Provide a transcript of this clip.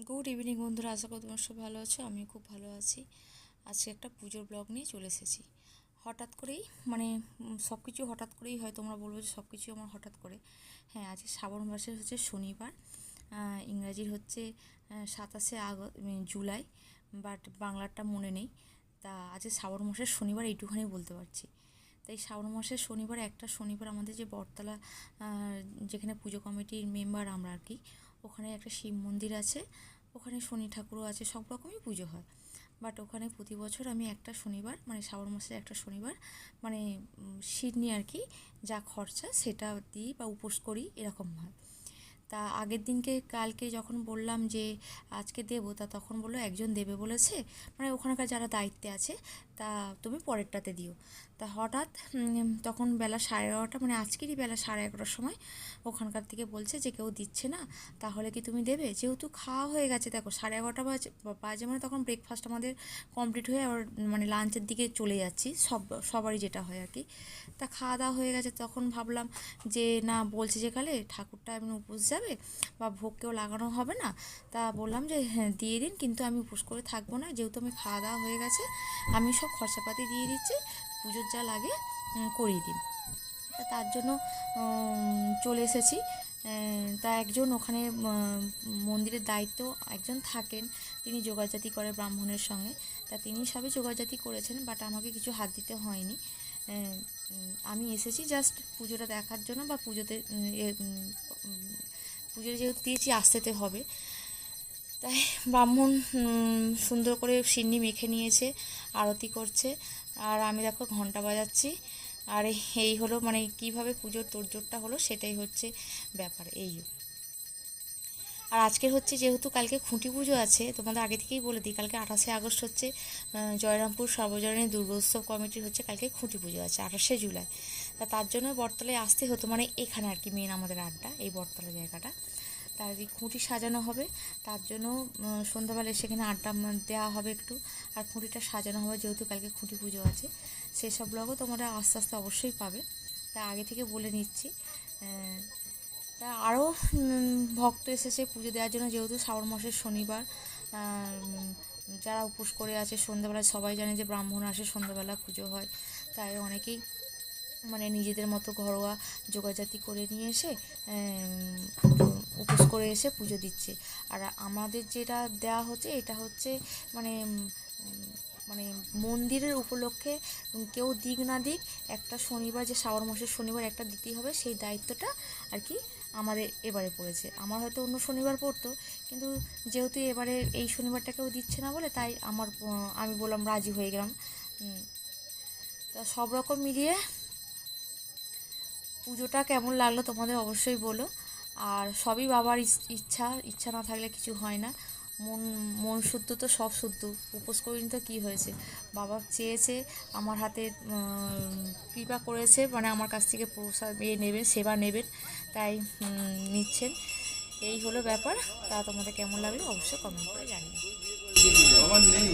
Good evening বন্ধুরা, আশা করি তোমার সব ভালো আছো আমি খুব ভালো আছি। আজকে একটা পুজোর ব্লগ নিয়ে চলে এসেছি। হঠাৎ করেই মানে সব কিছু হঠাৎ করেই হয়, তোমরা বলব যে সব কিছু আমার হঠাৎ করে। হ্যাঁ আজকে শ্রাবণ মাসের হচ্ছে শনিবার ইংরাজির হচ্ছে সাতাশে আগস্ট জুলাই, বাট বাংলারটা মনে নেই। তা আজকে শ্রাবণ মাসের শনিবার এইটুখানি বলতে পারছি। তাই শ্রাবণ মাসের শনিবার, একটা শনিবার আমাদের যে বটতলা যেখানে পুজো কমিটির মেম্বার আমরা আর কি, ওখানে একটা শিব মন্দির আছে, ওখানে শনি ঠাকুরও আছে, সব রকমই পুজো হয়। বাট ওখানে প্রতি বছর আমি একটা শনিবার মানে শ্রাবণ মাসের একটা শনিবার মানে সিডনি আর কি যা খরচা সেটা দিই বা উপোস করি, এরকম হয়। তা আগের দিনকে, কালকে যখন বললাম যে আজকে দেবো, তা তখন বলল, একজন দেবে বলেছে। মানে ওখানকার যারা দায়িত্বে আছে, তা তুমি পরেরটাতে দিও। তা হঠাৎ তখন বেলা সাড়ে এগারোটা মানে আজকেরই বেলা সাড়ে এগারোটার সময় ওখানকার থেকে বলছে যে কেউ দিচ্ছে না, তাহলে কি তুমি দেবে? যেহেতু খাওয়া হয়ে গেছে, দেখো সাড়ে এগারোটা বাজে বাজে মানে তখন ব্রেকফাস্ট আমাদের কমপ্লিট হয়ে আবার মানে লাঞ্চের দিকে চলে যাচ্ছি, সব, সবারই যেটা হয় আর কি। তা খাওয়া দাওয়া হয়ে গেছে, তখন ভাবলাম যে না, বলছে যে কালে, ঠাকুরটা এমনি উপোস যাবে বা ভোগ কেউ লাগানো হবে না, তা বললাম যে হ্যাঁ দিয়ে দিন, কিন্তু আমি উপোস করে থাকব না, যেহেতু আমি খাওয়া দাওয়া হয়ে গেছে, আমি সব খরচাপাতি দিয়ে দিচ্ছি, পুজোর যা লাগে করিয়ে দিন। তা তার জন্য চলে এসেছি। তা একজন ওখানে মন্দিরের দায়িত্ব একজন থাকেন, তিনি যোগাযাতি করে ব্রাহ্মণের সঙ্গে। তা তিনি সবই যোগাযাতি করেছেন বাট আমাকে কিছু হাত দিতে হয়নি। আমি এসেছি জাস্ট পুজোটা দেখার জন্য বা পুজোতে পুজো যেহেতু দিয়েছি আসতেতে হবে। তাই ব্রাহ্মণ সুন্দর করে সিন্নি মেখে নিয়েছে, আরতি করছে। আর আমি দেখো ঘণ্টা বাজাচ্ছি। আর এই- হলো মানে কীভাবে পুজোর তোড়জোড়টা হলো সেটাই হচ্ছে ব্যাপার, এই। আর আজকের হচ্ছে যেহেতু কালকে খুঁটি পুজো আছে, তোমাদের আগে থেকেই বলে দিই, কালকে আঠাশে আগস্ট হচ্ছে জয়রামপুর সর্বজনীন দুর্গোৎসব কমিটির হচ্ছে কালকে খুঁটি পুজো আছে, আঠাশে জুলাই। তা তার জন্য বটতলায় আসতে হতো মানে এখানে আর কি মেন আমাদের আড্ডা এই বটতলা জায়গাটা। তার খুঁটি সাজানো হবে তার জন্য উম, সন্ধ্যাবেলায় সেখানে আড্ডা দেওয়া হবে একটু। আর খুঁটিটা সাজানো হবে যেহেতু কালকে খুঁটি পুজো আছে সেসব ব্লগও তোমরা আস্তে আস্তে অবশ্যই পাবে। তা আগে থেকে বলে নিচ্ছি তা আরও ভক্ত এসেছে পুজো দেওয়ার জন্য যেহেতু শ্রাবণ মাসের শনিবার যারা উপোস করে আছে সন্ধ্যাবেলায় সবাই জানে যে ব্রাহ্মণ আসে সন্ধ্যাবেলা পুজো হয় তাই অনেকেই মানে নিজেদের মতো ঘরোয়া যোগাযাতি করে নিয়ে এসে উপোস করে এসে পুজো দিচ্ছে। আর আমাদের যেটা দেওয়া হচ্ছে, এটা হচ্ছে মানে মানে মন্দিরের উপলক্ষে কেউ দিক না দিক, একটা শনিবার যে শ্রাবণ মাসের শনিবার একটা দিতেই হবে, সেই দায়িত্বটা আর কি আমাদের এবারে পড়েছে। আমার হয়তো অন্য শনিবার পড়তো, কিন্তু যেহেতু এবারে এই শনিবারটা কেউ দিচ্ছে না বলে, তাই আমার আমি বললাম রাজি হয়ে গেলাম। তা সব রকম মিলিয়ে পুজোটা কেমন লাগল তোমাদের অবশ্যই বলো। আর সবই বাবার ইচ্ছা ইচ্ছা না থাকলে কিছু হয় না। মন মন শুদ্ধ তো সব শুদ্ধ। উপোস করিনি তো কী হয়েছে? বাবা চেয়েছে আমার হাতে কৃপা করেছে মানে আমার কাছ থেকে প্রসাদ ইয়ে নেবেন সেবা নেবেন তাই নিচ্ছেন। এই হলো ব্যাপার। তা তোমাদের কেমন লাগল অবশ্যই কমেন্ট করে জানিও। আমার নেই।